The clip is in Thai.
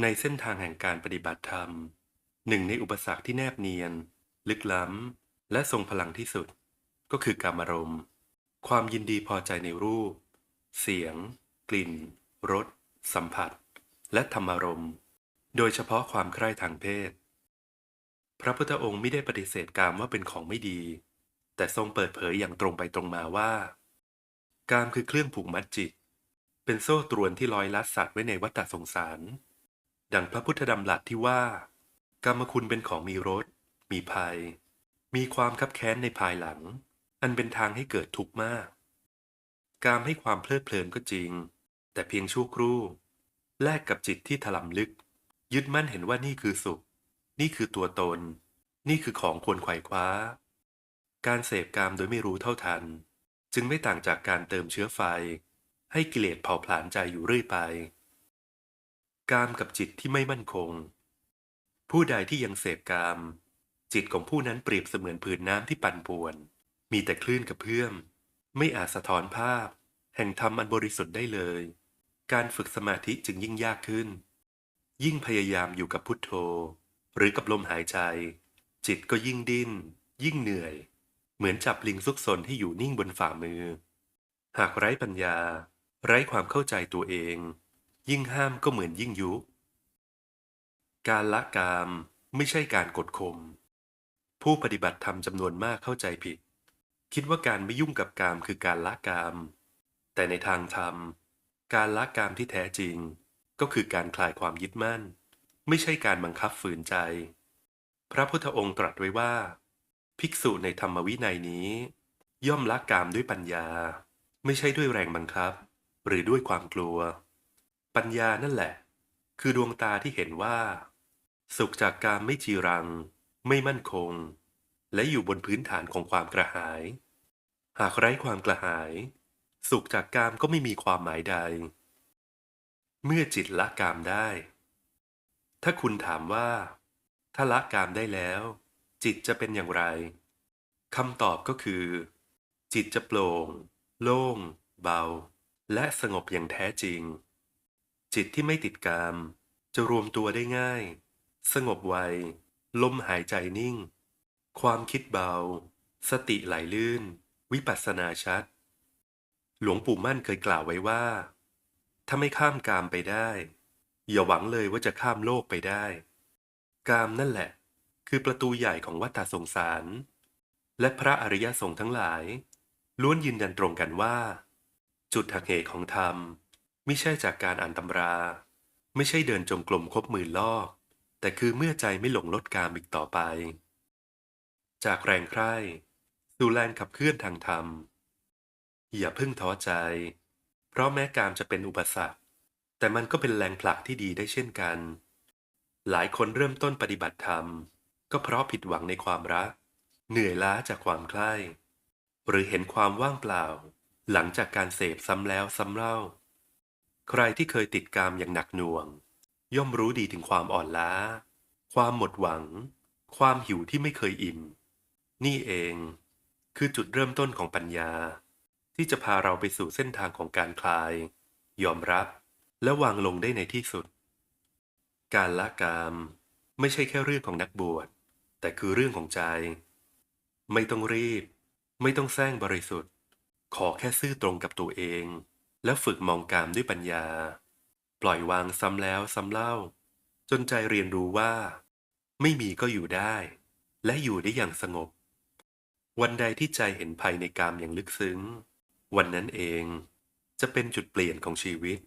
ในเส้นทางแห่งการปฏิบัติธรรม หนึ่งในอุปสรรคที่แนบเนียน ลึกล้ำ และทรงพลังที่สุด ก็คือการอารมณ์ ความยินดีพอใจในรูป เสียง กลิ่น รส สัมผัส และธรรมารมณ์ โดยเฉพาะความใคร่ทางเพศ พระพุทธองค์ไม่ได้ปฏิเสธกามว่าเป็นของไม่ดี แต่ทรงเปิดเผยอย่างตรงไปตรงมาว่า กามคือเครื่องผูกมัดจิต เป็นโซ่ตรวนที่ลอยลัดสัตว์ไว้ในวัฏสงสาร ดังพระพุทธดำรัสที่ว่า กรรมคุณเป็นของมีรส มีภัย มีความคับแค้นในภายหลัง อันเป็นทางให้เกิดทุกข์มาก กามให้ความเพลิดเพลินก็จริง แต่เพียงชั่วครู่ แลกกับจิตที่ถลำลึก ยึดมั่นเห็นว่านี่คือสุข นี่คือตัวตน นี่คือของควรไขว่คว้า การเสพกามโดยไม่รู้เท่าทัน จึงไม่ต่างจากการเติมเชื้อไฟ ให้กิเลสเผาผลาญใจอยู่เรื่อยไป กามกับจิตที่ไม่มั่นคง ผู้ใดที่ยังเสพกาม จิตของผู้นั้นเปรียบเสมือนผืนน้ำที่ปั่นป่วน มีแต่คลื่นกระเพื่อม ไม่อาจสะท้อนภาพ แห่งธรรมอันบริสุทธิ์ได้เลย การฝึกสมาธิจึงยิ่งยากขึ้น ยิ่งพยายามอยู่กับพุทโธ หรือกับลมหายใจ จิตก็ยิ่งดิ้น ยิ่งเหนื่อย เหมือนจับลิงซุกซนให้อยู่นิ่งบนฝ่ามือ หากไร้ปัญญา ไร้ความเข้าใจตัวเอง ยิ่งห้ามก็เหมือนยิ่งยุ การละกามไม่ใช่การกดข่ม ผู้ปฏิบัติธรรมจำนวนมากเข้าใจผิด คิดว่าการไม่ยุ่งกับกามคือการละกาม แต่ในทางธรรม การละกามที่แท้จริง ก็คือการคลายความยึดมั่น ไม่ใช่การบังคับฝืนใจ พระพุทธองค์ตรัสไว้ว่า ภิกษุในธรรมวินัยนี้ ย่อมละกามด้วยปัญญา ไม่ใช่ด้วยแรงบังคับ หรือด้วยความกลัว ปัญญานั่นแหละ คือดวงตาที่เห็นว่า สุขจากการไม่จีรัง ไม่มั่นคง และอยู่บนพื้นฐานของความกระหาย หากไร้ความกระหาย สุขจากกามก็ไม่มีความหมายใด เมื่อจิตละกามได้ ถ้าคุณถามว่า ถ้าละกามได้แล้ว จิตจะเป็นอย่างไรคำตอบก็คือ จิตจะโปร่ง โล่ง เบา และสงบอย่างแท้จริง จิตที่ไม่ติดกาม จะรวมตัวได้ง่าย สงบไว ลมหายใจนิ่ง ความคิดเบา สติไหลลื่น วิปัสสนาชัด หลวงปู่มั่นเคยกล่าวไว้ว่า ถ้าไม่ข้ามกามไปได้ อย่าหวังเลยว่าจะข้ามโลกไปได้ กามนั่นแหละ คือประตูใหญ่ของวัฏสงสาร และพระอริยสงฆ์ทั้งหลาย ล้วนยืนยันตรงกันว่า จุดหักเหของธรรม ไม่ใช่จากการอ่านตำรา ไม่ใช่เดินจงกรมครบหมื่นรอบแต่คือเมื่อใจไม่หลงลดกามอีกต่อไป จากแรงใคร่สู่แรงขับเคลื่อนทางธรรม อย่าเพิ่งท้อใจ เพราะแม้กามจะเป็นอุปสรรค แต่มันก็เป็นแรงผลักที่ดีได้เช่นกัน หลายคนเริ่มต้นปฏิบัติธรรม ก็เพราะผิดหวังในความรัก เหนื่อยล้าจากความใคร่หรือเห็นความว่างเปล่า หลังจากการเสพซ้ำแล้วซ้ำเล่า ใครที่เคยติดกามอย่างหนักหน่วง ย่อมรู้ดีถึงความอ่อนล้า ความหมดหวัง ความหิวที่ไม่เคยอิ่ม นี่เอง คือจุดเริ่มต้นของปัญญา ที่จะพาเราไปสู่เส้นทางของการคลาย ยอมรับและวางลงได้ในที่สุด การละกามไม่ใช่แค่เรื่องของนักบวช แต่คือเรื่องของใจ ไม่ต้องรีบ ไม่ต้องแซงบริสุทธิ์ ขอแค่ซื่อตรงกับตัวเอง แล้วฝึกมองกามด้วยปัญญา ปล่อยวางซ้ำแล้วซ้ำเล่า จนใจเรียนรู้ว่า ไม่มีก็อยู่ได้ และอยู่ได้อย่างสงบ วันใดที่ใจเห็นภัยในกามอย่างลึกซึ้ง วันนั้นเองจะเป็นจุดเปลี่ยนของชีวิต